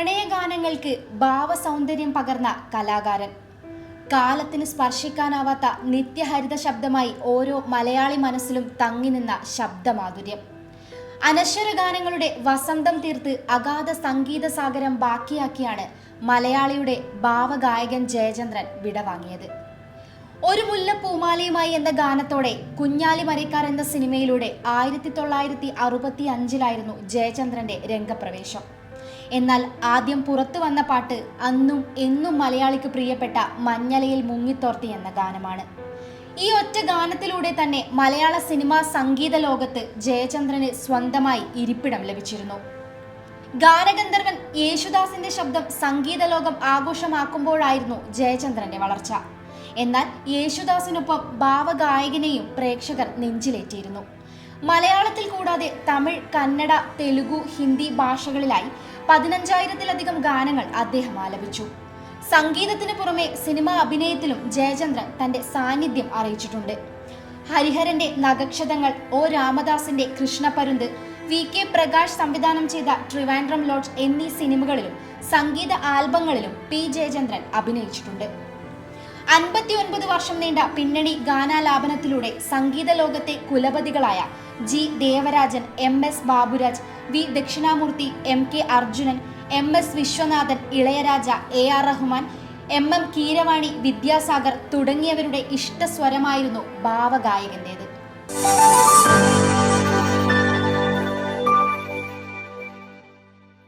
പ്രണയഗാനങ്ങൾക്ക് ഭാവസൗന്ദര്യം പകർന്ന കലാകാരൻ. കാലത്തിന് സ്പർശിക്കാനാവാത്ത നിത്യഹരിത ശബ്ദമായി ഓരോ മലയാളി മനസ്സിലും തങ്ങി നിന്ന ശബ്ദമാധുര്യം. അനശ്വര ഗാനങ്ങളുടെ വസന്തം തീർത്ത് അഗാധ സംഗീത സാഗരം ബാക്കിയാക്കിയാണ് മലയാളിയുടെ ഭാവഗായകൻ ജയചന്ദ്രൻ വിടവാങ്ങിയത് ഒരു മുല്ല മുല്ലപ്പൂമാലയുമായി എന്ന ഗാനത്തോടെ കുഞ്ഞാലി മരക്കാർ എന്ന സിനിമയിലൂടെ ആയിരത്തി തൊള്ളായിരത്തി അറുപത്തി അഞ്ചിലായിരുന്നു ജയചന്ദ്രന്റെ രംഗപ്രവേശം. എന്നാൽ ആദ്യം പുറത്തു വന്ന പാട്ട് അന്നും എന്നും മലയാളിക്ക് പ്രിയപ്പെട്ട മഞ്ഞലയിൽ മുങ്ങിത്തോർത്തി എന്ന ഗാനമാണ്. ഈ ഒറ്റ ഗാനത്തിലൂടെ തന്നെ മലയാള സിനിമാ സംഗീത ലോകത്ത് ജയചന്ദ്രന് സ്വന്തമായി ഇരിപ്പിടം ലഭിച്ചിരുന്നു. ഗാനഗന്ധർവൻ യേശുദാസിന്റെ ശബ്ദം സംഗീത ലോകം ആഘോഷമാക്കുമ്പോഴായിരുന്നു ജയചന്ദ്രന്റെ വളർച്ച. എന്നാൽ യേശുദാസിനൊപ്പം ഭാവഗായകനെയും പ്രേക്ഷകർ നെഞ്ചിലേറ്റിയിരുന്നു. മലയാളത്തിൽ കൂടാതെ തമിഴ് കന്നഡ തെലുഗു ഹിന്ദി ഭാഷകളിലായി പതിനഞ്ചായിരത്തിലധികം ഗാനങ്ങൾ അദ്ദേഹം ആലപിച്ചു. സംഗീതത്തിന് പുറമെ സിനിമാ അഭിനയത്തിലും ജയചന്ദ്രൻ തന്റെ സാന്നിധ്യം അറിയിച്ചിട്ടുണ്ട്. ഹരിഹരന്റെ നഗക്ഷതങ്ങൾ ഒ. രാമദാസിന്റെ കൃഷ്ണപരുന്ത് വി. കെ. പ്രകാശ് സംവിധാനം ചെയ്ത ട്രിവാൻഡ്രം ലോഡ്ജ് എന്നീ സിനിമകളിലും സംഗീത ആൽബങ്ങളിലും പി. ജയചന്ദ്രൻ അഭിനയിച്ചിട്ടുണ്ട്. അൻപത്തിയൊൻപത് വർഷം നീണ്ട പിന്നണി ഗാനാലാപനത്തിലൂടെ സംഗീത ലോകത്തെ കുലപതികളായ G Devarajan M S Baburaj V Dakshinamoorthy M K Arjunan M S Viswanathan Ilayaraja A R Rahman M M Keeravani Vidyasagar തുടങ്ങിയവരുടെ ഇഷ്ടസ്വരമായിരുന്നു ഭാവഗായകന്റേത്.